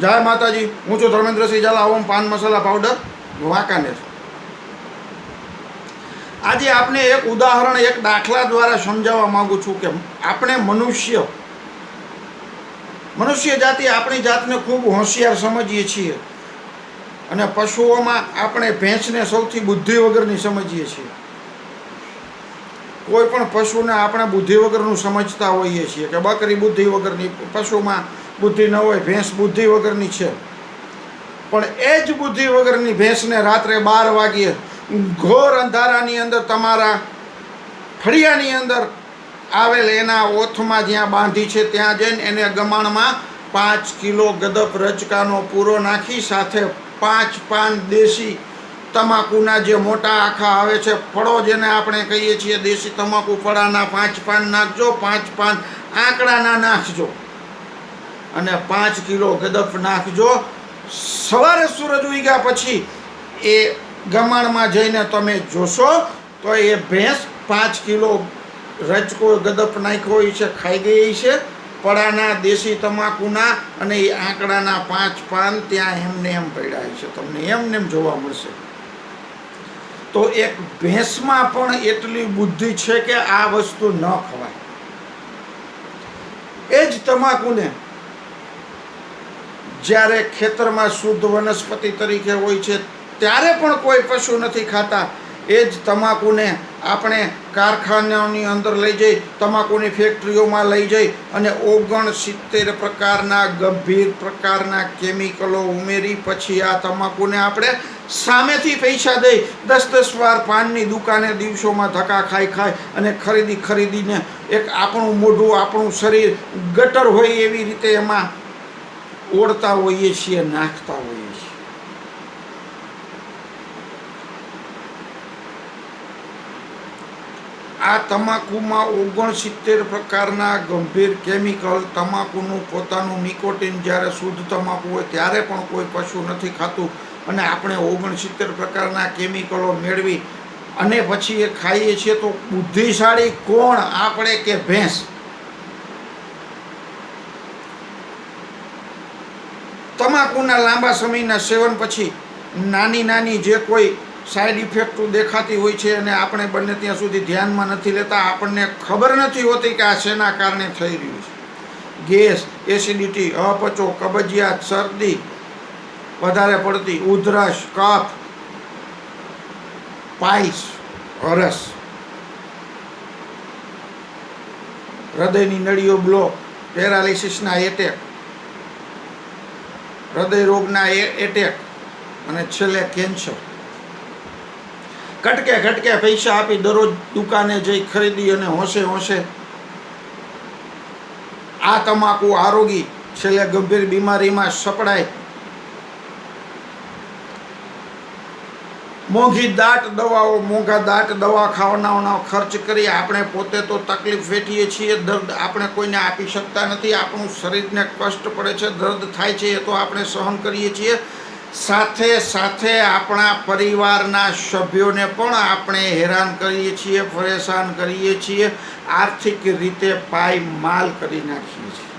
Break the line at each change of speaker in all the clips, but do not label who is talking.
જય માતાજી. હું છું ધર્મેન્દ્રસિંહ ઝાલા. ઓમ પાન મસાલા પાવડર વાંકાનેર આજે આપને એક ઉદાહરણ, એક દાખલા દ્વારા સમજાવવા માંગુ છું કે આપણે મનુષ્ય મનુષ્ય જાતિ આપણી જાતને ખૂબ હોશિયાર સમજીએ છીએ અને પશુઓમાં આપણે ભેંસને સૌથી બુદ્ધિ વગરની સમજીએ છીએ. કોઈ પણ પશુને આપણે બુદ્ધિ વગરનું સમજતા હોઈએ છીએ કે બકરી બુદ્ધિ વગરની, પશુમાં બુદ્ધિ ન હોય, ભેંસ બુદ્ધિ વગરની છે. પણ એ જ બુદ્ધિ વગરની ભેંસને રાત્રે બાર વાગ્યે ઘોર અંધારાની અંદર તમારા ફળિયાની અંદર આવેલ એના ઓથમાં જ્યાં બાંધી છે, ત્યાં જઈને એને ગમાણમાં પાંચ કિલો ગદપ રચકાનો પૂરો નાખી, સાથે પાંચ પાન દેશી તમાકુના જે મોટા આખા આવે છે, ફળો જેને આપણે કહીએ છીએ, દેશી તમાકુ ફળાના પાંચ પાન નાખજો, પાંચ પાન આંકડાના નાખજો. અને પાંચ કિલો ગદફ નાખજો. સવારે સૂરજ ઉગ્યા પછી એ ગમાણમાં જઈને તમે જોશો તો એ ભેંસ પાંચ કિલો રજકો ગદપ નાખ્યો હોય છે, ખાઈ ગઈ છે. પડાના દેશી તમાકુના અને એ આંકડાના પાંચ પાન ત્યાં એમને એમ પડ્યા છે. તમને એમને એમ જોવા મળશે. તો એક ભેંસમાં પણ એટલી બુદ્ધિ છે કે આ વસ્તુ ન ખવાય. એ જ તમાકુને જ્યારે ખેતરમાં શુદ્ધ વનસ્પતિ તરીકે હોય છે, ત્યારે પણ કોઈ પશુ નથી ખાતા. એ જ તમાકુને આપણે કારખાનાઓની અંદર લઈ જઈ, તમાકુની ફેક્ટરીઓમાં લઈ જઈ અને ઓગણ સિત્તેર પ્રકારના, ગંભીર પ્રકારના કેમિકલો ઉમેરી પછી આ તમાકુને આપણે સામેથી પૈસા દઈ દસ દસ વાર પાનની દુકાને દિવસોમાં ધક્કા ખાઈ ખાઈ અને ખરીદી ખરીદીને એક આપણું મોઢું, આપણું શરીર ગટર હોય એવી રીતે એમાં ઓળતા હોઈએ છીએ, નાખતા હોઈએ છીએ. આ તમાકુમાં ઓગણસિત્તેર પ્રકારના ગંભીર કેમિકલ, તમાકુનું પોતાનું નિકોટિન જ્યારે શુદ્ધ તમાકુ હોય ત્યારે પણ કોઈ પશુ નથી ખાતું. અને આપણે ઓગણસિત્તેર પ્રકારના કેમિકલો મેળવી અને પછી એ ખાઈએ છીએ તો બુદ્ધિશાળી કોણ? આપણે કે ભેંસ. તમાકુના લાંબા સમયના સેવન પછી નાની નાની જે કોઈ સાઈડ ઇફેક્ટો દેખાતી હોય છે અને આપણે બંને ત્યાં સુધી ધ્યાનમાં નથી લેતા, આપણને ખબર નથી હોતી કે આ શેના કારણે થઈ રહ્યું છે. ગેસ એસિડિટી અપચો, કબજિયાત, શરદી, વધારે પડતી ઉધરસ, કફ પાઇલ્સ હરસ હૃદયની નળીઓ બ્લોક પેરાલિસિસના એટેક હૃદય રોગના એટેક અને છેલ્લે કેન્સર કટકે કટકે પૈસા આપી દરરોજ દુકાને જઈ ખરીદી અને હોશે હોશે આ તમાકુ આરોગી છેલ્લે ગંભીર બીમારીમાં સપડાય. મોંઘી દાટ દવાઓ, મોંઘા દાટ દવા ખાવાના ખર્ચ કરી આપણે પોતે તો તકલીફ વેઠીએ છીએ, દર્દ આપણે કોઈને આપી શકતા નથી, આપણું શરીરને કષ્ટ પડે છે, દર્દ થાય છે એ તો આપણે સહન કરીએ છીએ. સાથે સાથે આપણા પરિવારના સભ્યોને પણ આપણે હેરાન કરીએ છીએ, પરેશાન કરીએ છીએ, આર્થિક રીતે પાય માલ કરી નાખીએ છીએ.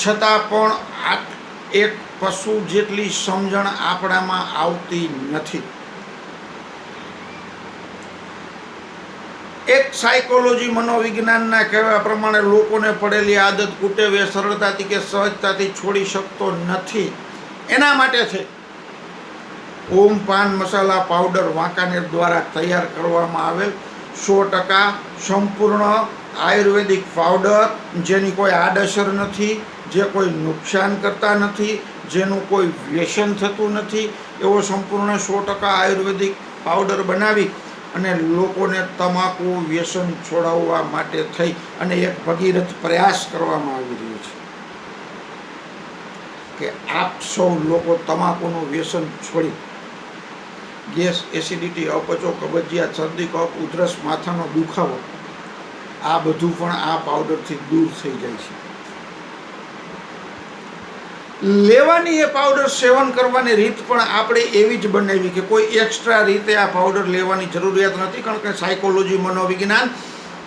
છતાં પણ આ એક પશુ જેટલી સમજણ આપણામાં આવતી નથી. એક સાયકોલોજી મનોવિજ્ઞાનના કહેવા પ્રમાણે લોકોને પડેલી આદત કુટેવે, સરળતાથી કે સહજતાથી છોડી શકતો નથી. એના માટે છે, ઓમ પાન મસાલા પાવડર વાંકાનેર દ્વારા તૈયાર કરવામાં આવેલ સો ટકા સંપૂર્ણ આયુર્વેદિક પાવડર, જેની કોઈ આડઅસર નથી. જે કોઈ નુકસાન કરતા નથી, જેનું કોઈ વ્યસન થતું નથી, એવો સંપૂર્ણ સો ટકા આયુર્વેદિક પાવડર બનાવી અને લોકોને તમાકુ વ્યસન છોડાવવા માટે થઈ અને એક ભગીરથ પ્રયાસ કરવામાં આવી રહ્યો છે કે આપ સૌ લોકો તમાકુનું વ્યસન છોડી ગેસ એસિડિટી, અપચો કબજિયાત શરદી, કફ, ઉધરસ, માથાનો દુખાવો, આ બધું પણ આ પાવડરથી દૂર થઈ જાય છે. લેવાની એ પાવડર સેવન કરવાની રીત પણ આપણે એવી જ બનાવી કે કોઈ એક્સ્ટ્રા રીતે આ પાવડર લેવાની જરૂરિયાત નથી, કારણ કે સાયકોલોજી મનોવિજ્ઞાન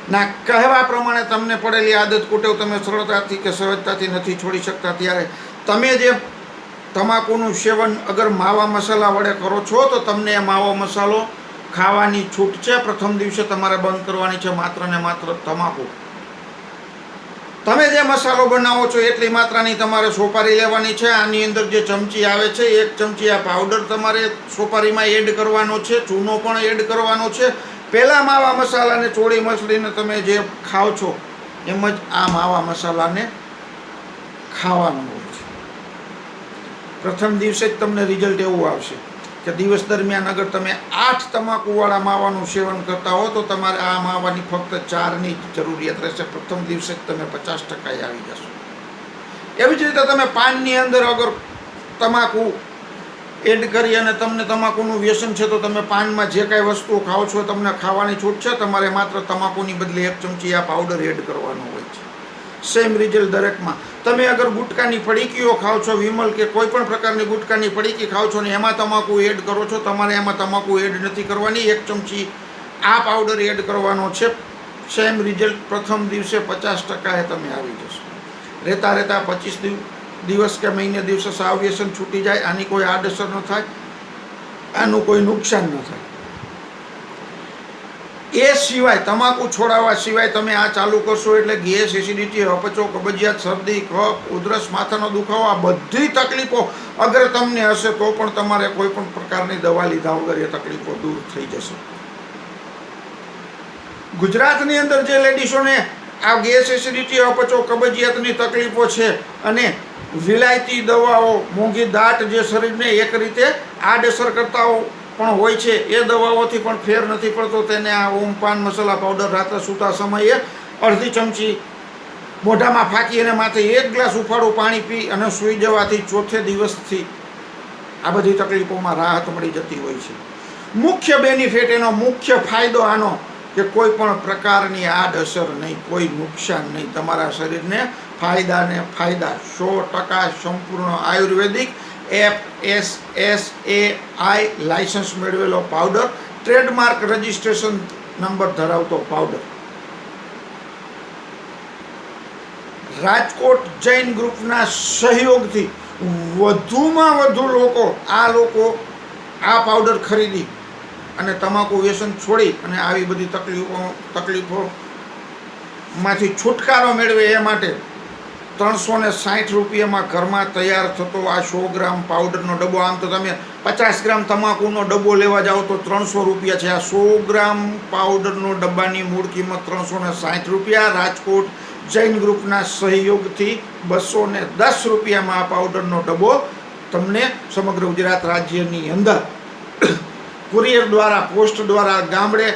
ના કહેવા પ્રમાણે તમને પડેલી આદત કુટેવ તમે સરળતાથી કે સહજતાથી નથી છોડી શકતા. ત્યારે તમે જે તમાકુનું સેવન અગર માવા મસાલા વડે કરો છો, તો તમને એ માવો મસાલો ખાવાની છૂટ છે. પ્રથમ દિવસે તમારે બંધ કરવાની છે માત્ર ને માત્ર તમાકુ. તમે જે મસાલો બનાવો છો, એટલી માત્રાની તમારે સોપારી લેવાની છે. આની અંદર જે ચમચી આવે છે, એક ચમચી આ પાવડર તમારે સોપારીમાં એડ કરવાનો છે, ચૂનો પણ એડ કરવાનો છે. પહેલાં માવા મસાલાને ચોળી મસળીને તમે જે ખાઓ છો, એમ જ આ માવા મસાલાને ખાવાનું હોય છે. પ્રથમ દિવસે જ તમને રિઝલ્ટ એવું આવશે. કે દિવસ દરમિયાન અગર તમે આઠ તમાકુવાળા માવાનું સેવન કરતા હો, તો તમારે આ માવાની ફક્ત ચારની જ જરૂરિયાત રહેશે. પ્રથમ દિવસે જ તમે પચાસ ટકાએ આવી જશો. એવી જ રીતે તમે પાનની અંદર અગર તમાકુ એડ કરી અને તમને તમાકુનું વ્યસન છે, તો તમે પાનમાં જે કાંઈ વસ્તુઓ ખાઓ છો, તમને ખાવાની છૂટ છે, તમારે માત્ર તમાકુની બદલે એક ચમચી આ પાવડર એડ કરવાનો હોય છે. સેમ રિઝલ્ટ દરેકમાં. તમે અગર ગુટકાની પડીકીઓ ખાઓ છો, વિમલ કે કોઈ પણ પ્રકારની ગુટકાની પડીકી ખાઓ છો ને એમાં તમાકુ એડ કરો છો, તમારે એમાં તમાકુ એડ નથી કરવાની. એક ચમચી આ પાવડર એડ કરવાનો છે. સેમ રિઝલ્ટ પ્રથમ દિવસે પચાસ ટકાએ તમે આવી જશો. રહેતા રહેતા પચીસ દિવસ કે મહિને દિવસે સાવ વ્યસન છૂટી જાય, આની કોઈ આડઅસર ન થાય, આનું કોઈ નુકસાન ન થાય. એ સિવાય, તમાકુ છોડાવવા સિવાય તમે આ ચાલુ કરશો એટલે ગેસ, એસિડિટી અપચો કબજિયાત, શરદી, કફ, ઉધરસ, માથાનો દુખાવો, આ બધી તકલીફો અગર તમને હશે તો પણ તમારે કોઈ પણ પ્રકારની દવા લીધા વગર એ તકલીફો દૂર થઈ જશે. ગુજરાતની અંદર જે લેડીસોને આ ગેસ, એસિડિટી અપચો કબજિયાતની તકલીફો છે અને વિલાયતી દવાઓ, મોંઘી દાટ જે શરીરને એક રીતે આડઅસર કરતા પણ હોય છે. એ દવાઓથી પણ ફેર નથી પડતો. તેને આ ઓમ પાન મસાલા પાવડર રાત્રે સૂતા સમયે અડધી ચમચી મોઢામાં ફાંકી અને માથે એક ગ્લાસ ઉફાળું પાણી પી અને સૂઈ જવાથી ચોથે દિવસથી આ બધી તકલીફોમાં રાહત મળી જતી હોય છે. મુખ્ય બેનિફિટ એનો મુખ્ય ફાયદો આનો કે કોઈ પણ પ્રકારની આડઅસર નહીં, કોઈ નુકસાન નહીં. તમારા શરીરને ફાયદાને ફાયદા સો ટકા સંપૂર્ણ આયુર્વેદિક F S S A I licence મેળવેલો powder trademark registration number ધરાવતો પાવડર રાજકોટ જૈન ગ્રુપના સહયોગથી વધુમાં વધુ લોકો આ લોકો આ પાવડર ખરીદી અને તમાકુ વ્યસન છોડી અને આવી બધી તકલીફો તકલીફોમાંથી છુટકારો મેળવે એ માટે ત્રણસો ને સાઠ રૂપિયામાં ઘરમાં તૈયાર થતો આ સો ગ્રામ પાવડરનો ડબ્બો. આમ તો તમે પચાસ ગ્રામ તમાકુનો ડબ્બો લેવા જાઓ તો ત્રણસો રૂપિયા છે. આ સો ગ્રામ પાવડરનો ડબ્બાની મૂળ કિંમત ત્રણસો ને સાઠ રૂપિયા. રાજકોટ જૈન ગ્રુપના સહયોગથી બસો ને દસ રૂપિયામાં આ પાવડરનો ડબ્બો તમને સમગ્ર ગુજરાત રાજ્યની અંદર કુરિયર દ્વારા, પોસ્ટ દ્વારા ગામડે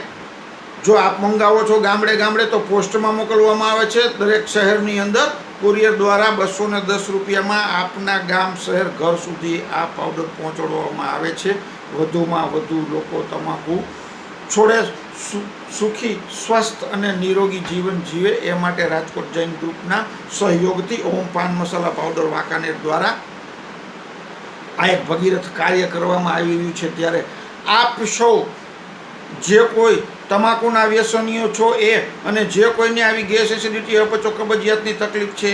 જો આપ મંગાવો છો ગામડે ગામડે તો પોસ્ટમાં મોકલવામાં આવે છે. દરેક શહેરની અંદર કુરિયર દ્વારા બસો ને દસ રૂપિયામાં આપના ગામ શહેર ઘર સુધી આ પાવડર પહોંચાડવામાં આવે છે. વધુમાં વધુ લોકો તમાકુ છોડે સુખી, સ્વસ્થ અને નિરોગી જીવન જીવે એ માટે રાજકોટ જૈન ગ્રુપના સહયોગથી ઓમ પાન મસાલા પાવડર વાંકાનેર દ્વારા આ એક ભગીરથ કાર્ય કરવામાં આવી રહ્યું છે. ત્યારે આપ સૌ જે કોઈ તમાકુના વ્યસનીઓ છો એ, અને જે કોઈને આવી ગેસ એસિડિટી, અપચો, કબજિયાતની તકલીફ છે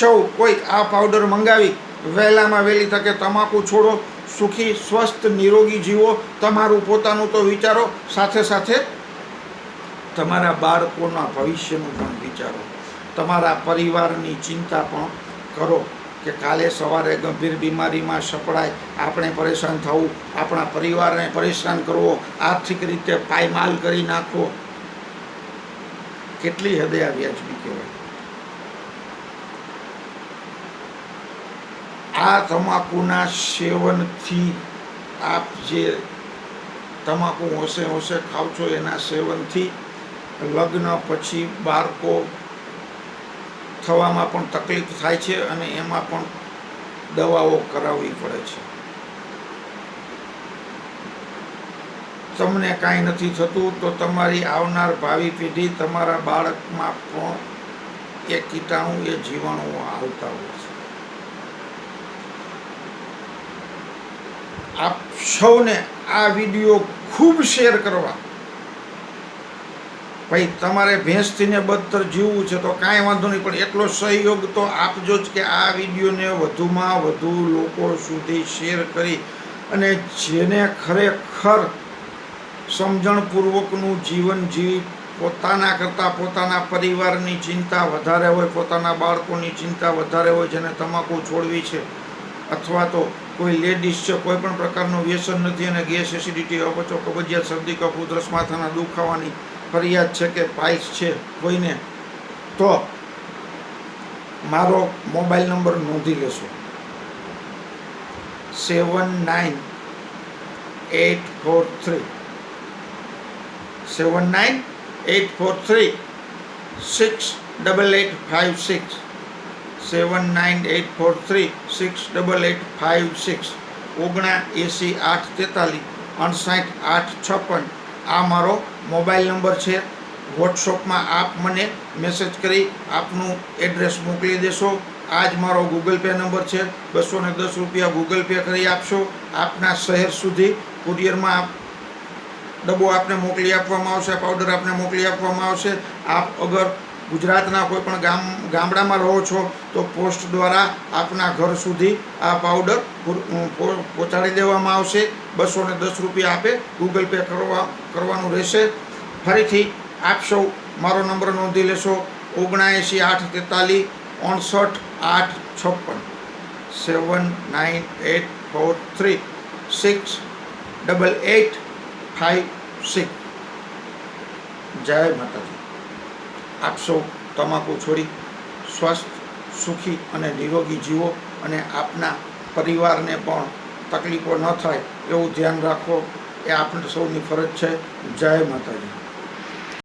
સૌ કોઈ આ પાવડર મંગાવી વહેલામાં વહેલી તકે તમાકુ છોડો. સુખી, સ્વસ્થ, નિરોગી જીવો, તમારું પોતાનું તો વિચારો, સાથે સાથે તમારા બાળકોના ભવિષ્યનું પણ વિચારો. તમારા પરિવારની ચિંતા પણ કરો. કે કાલે સવારે ગંભીર બીમારીમાં સપડાય, આપણે પરેશાન થવું. આપણા પરિવારને પરેશાન કરવો, આર્થિક રીતે પાયમાલ કરી નાખવો. કેટલી હદે આ વ્યાજબી કહેવાય? આ તમાકુના સેવનથી આપ જે તમાકુ હોશે હોશે ખાવ છો, એના સેવનથી લગ્ન પછી બાળકો થવામાં પણ તકલીફ થાય છે અને એમાં પણ દવાઓ કરાવવી પડે છે. તમને કાંઈ નથી થતું તો તમારી આવનાર ભાવિ પેઢી તમારા બાળકમાં પણ એ કીટાણુ, એ જીવાણુઓ આવતા હોય છે. આપ સૌને આ વીડિયો ખૂબ શેર કરવા ભાઈ, તમારે ભેંસથીને બદતર જીવવું છે તો કાંઈ વાંધો નહીં, પણ એટલો સહયોગ તો આપજો જ કે આ વિડીયોને વધુમાં વધુ લોકો સુધી શેર કરી અને જેને ખરેખર સમજણપૂર્વકનું જીવન જીવી પોતાના કરતાં પોતાના પરિવારની ચિંતા વધારે હોય, પોતાના બાળકોની ચિંતા વધારે હોય, જેને તમાકુ છોડવી છે, અથવા તો કોઈ લેડીઝ છે, કોઈ પણ પ્રકારનું વ્યસન નથી અને ગેસ એસિડિટી, અપચો, કબજિયાત, શરદી, કફ ઉધરસ માથાના દુખાવાની ફરિયાદ છે કે પાઇસ છે કોઈને, તો મારો મોબાઈલ નંબર નોંધી લેશો. Seven nine eight four three seven nine eight four three six double eight five six seven nine eight four three six double eight five six ઓગણા એંસી આઠ તેતાલીસ અણસાઠ આઠ છપ્પન આ મારો મોબાઈલ નંબર છે. વોટ્સઅપમાં આપ મને મેસેજ કરી આપનું એડ્રેસ મોકલી દેશો. આ જ મારો ગૂગલ પે નંબર છે. બસો ને દસ રૂપિયા ગૂગલ પે કરી આપશો. આપના શહેર સુધી કુરિયરમાં આપ ડબ્બો આપને મોકલી આપવામાં આવશે, પાવડર આપને મોકલી આપવામાં આવશે. આપ અગર ગુજરાતના કોઈ પણ ગામ, ગામડામાં રહો છો, તો પોસ્ટ દ્વારા આપના ઘર સુધી આ પાવડર પહોંચાડી દેવામાં આવશે. બસો ને દસ રૂપિયા આપે, ગૂગલ પે કરવા, કરવાનું રહેશે. ફરીથી આપ સૌ મારો નંબર નોંધી લેશો ઓગણએંસી આઠ તેતાલીસ ઓણસઠ આઠ છપ્પન. Seven nine eight four three six double eight five six. જય માતાજી. આપ સૌ તમાકુ છોડી સ્વસ્થ, સુખી અને નિરોગી જીવો અને આપના પરિવારને પણ તકલીફો ન થાય એવું ધ્યાન રાખો. એ આપણે સૌની ફરજ છે. જય માતાજી.